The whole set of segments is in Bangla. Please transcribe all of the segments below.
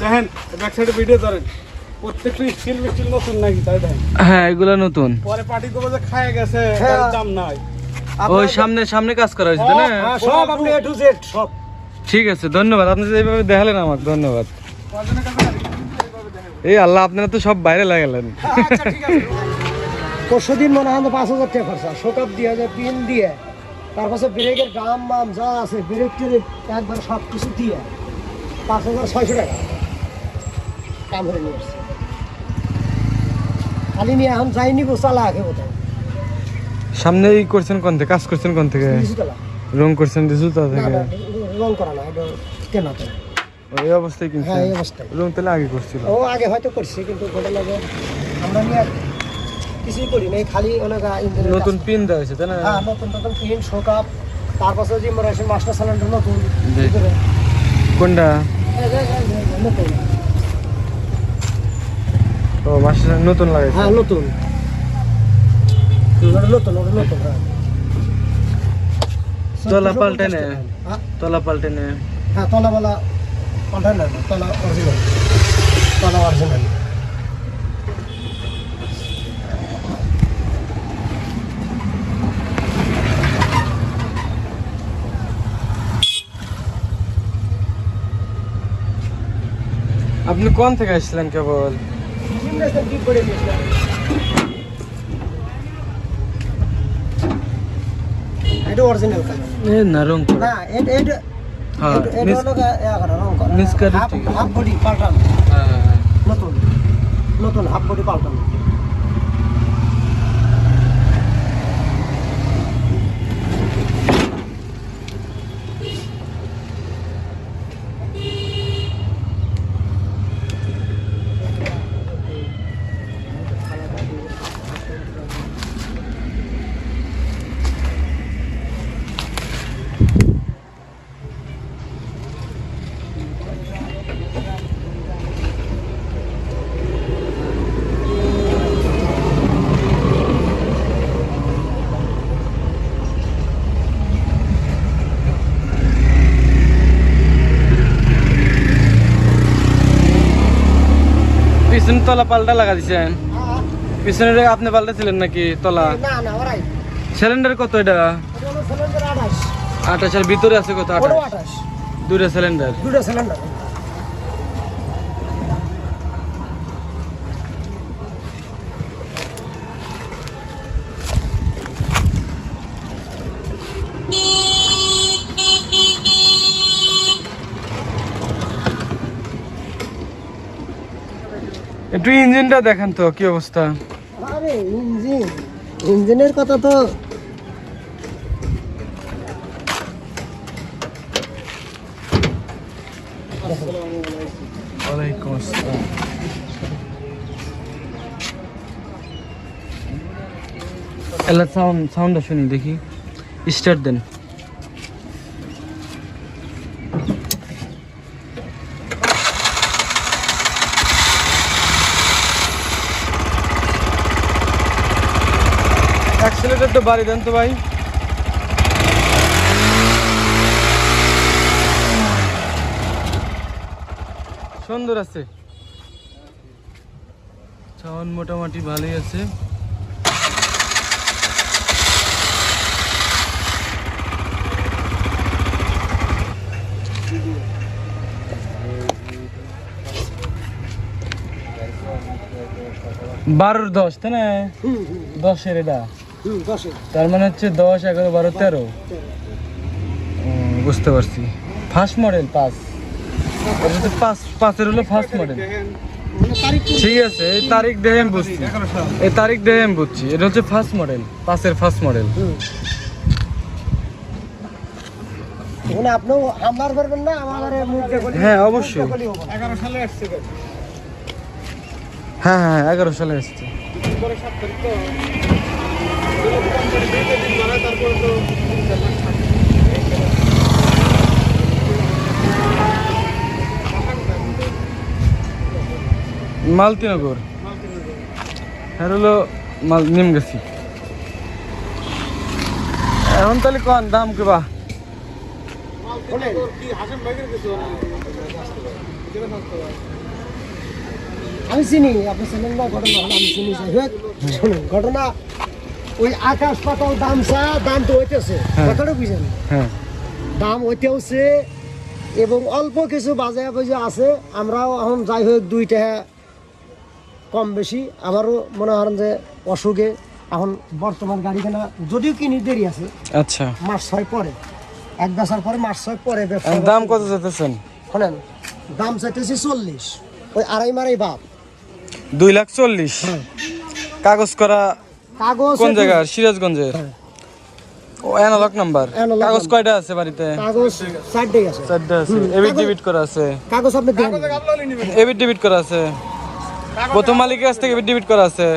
দেখেন ব্যাক সাইডে ভিডিও ধরেন। প্রত্যেকটা নতুন নাকি তাই দেখেন? হ্যাঁ এগুলো নতুন। পরে পার্টি দেবো যে খায় গেছে হ্যাঁ। দাম নাই। ওই সামনে সামনে কাজ করা হয়েছে না? হ্যাঁ, সব আপনি এ টু জেড সব। ঠিক আছে ধন্যবাদ। আপনি যে এইভাবে দেখালেন আমাকে ধন্যবাদ। এই আল্লাহ আপনারা তো সব বাইরে লাগালেন। আচ্ছা ঠিক আছে। পরশু দিন মনে হয় পাঁচ হাজার টাকা খরচা? শোকাপ দিয়ে যায় পিন দিয়ে। তারপরে ব্রেকের গাম মাম যা আছে ব্রেক টেরেক একবার সব কিছু দিয়ে পাঁচ হাজার ছয়শো টাকা কাম হয়ে নিয়ে আসছে। খালি নিয়ে এখন যাইনি গো চালা আগে সামনে এই করছেন কোন থেকে? কাজ করছেন কোন থেকে? রং করছেন থেকে? রং করা না এটা কেনা তো। ওই অবস্থায় হ্যাঁ কিনছেন এই অবস্থায়। রং তাহলে আগে করছিল। ও আগে হয়তো করছে কিন্তু ঘটনা যে আমরা নিয়ে কিছুই করি নাই খালি ইঞ্জিনের নতুন পিন দেওয়া হয়েছে তাই না? হ্যাঁ নতুন নতুন পিন শোকাপ তারপরে যে আছে মাস্টার সিলিন্ডার নতুন কোনটা? ও মাসে নতুন লাগাইছে। হ্যাঁ নতুন। নতুন নতুন হ্যাঁ। তলা পাল্টে নে। হ্যাঁ, তলা পাল্টে নে। হ্যাঁ পাল্টান না তলা অরিজিনাল তলা অরিজিনাল আপনি কোন থেকে আসছিলেন কেবল? এটা অরিজিনাল কালার এ না রং না এটা এটা হ্যাঁ এটা- হলো করা, করা। হাফ- হাফ বডি পাল্টানো। হ্যাঁ, নতুন। নতুন হাফ বডি পাল্টানো। পিছনে তলা পাল্টা লাগা দিছেন। পিছনে আপনি পাল্টাছিলেন নাকি তলা? সিলিন্ডার কত এটা? আঠাশের ভিতরে আছে কত? আঠাশ। দুটা দুইটা সিলিন্ডার। দুটা সিলিন্ডার। একটু ইঞ্জিনটা দেখেন তো কি অবস্থা? আরে ইঞ্জিন। ইঞ্জিনের কথা তো ওয়ালাইকুম আসসালাম। এলা সাউন্ড সাউন্ডটা শুনি দেখি। স্টার্ট দেন। অ্যাক্সিলেটর তো বাড়ি দেন তো ভাই। সুন্দর আছে। সাউন্ড মোটামুটি ভালোই আছে। বারোর দশ, তাই না? দশের এটা। তার মানে হচ্ছে দশ এগারো বারো তেরো। বুঝতে পারছি। ফার্স্ট মডেল পাঁচ পাঁচ পাঁচের হলো ফার্স্ট মডেল দেখেন মানে তারিখ তো- ঠিক আছে এই তারিখ দেখে আমি বুঝছি। এই তারিখ দেখে আমি বুঝছি। এটা হচ্ছে ফার্স্ট মডেল পাঁচের ফার্স্ট মডেল আপনিও হামলার করবেন না আমাদের হ্যাঁ, অবশ্যই। এগারো সালে আসছে হ্যাঁ হ্যাঁ এগারো সালে এসছে মালতিনগর। আর হলো মাল নিম গেছি। এখন তাহলে কন, দাম কি কিছু আমি চিনি আপনি ঘটনা, আমি চিনি শুনুন, ঘটনা ওই আকাশ পাতাল দাম চা দাম তো হইতেছে। হ্যাঁ। কথাটা বুঝেন? হ্যাঁ। দাম হইতেছে এবং অল্প কিছু বাজে বাজে আছে। আমরাও এখন যাই হোক দুই টাকা কম বেশি। আমারও মনে করেন যে অসুখে এখন বর্তমান গাড়ি কেনা যদিও কিনি দেরি আছে আচ্ছা। মাস ছয় পরে। এক বছর পরে মাস ছয় পরে দাম কত যেতেছেন শোনেন দাম চাইতেছি চল্লিশ। ওই আড়াই মারাই বাপ। দুই লাখ চল্লিশ। হ্যাঁ। কাগজ করা কাগজ কোন সিরাজগঞ্জের। হ্যাঁ। ও অ্যানালগ নাম্বার কাগজ কয়টা আছে বাড়িতে? কাগজ আছে। চারটা আছে। এবিট ডেবিট করা আছে। কাগজ আপনি দেন। এবিট ডেবিট করা আছে। প্রথম মালিকের কাছ থেকে এবিট ডেবিট করা আছে।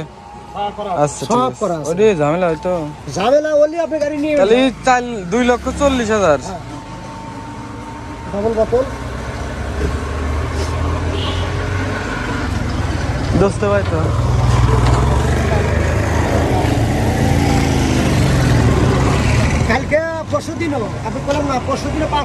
আচ্ছা সব করা আছে। ওরে ঝামেলা হয়তো। ঝামেলা হলে আপনি গাড়ি নিয়ে তাহলে চাল দুই লক্ষ চল্লিশ হাজার। ডবল বোতল দোস্ত ভাই তো। পরশু দিনও আপনি বললাম না পরশু দিনে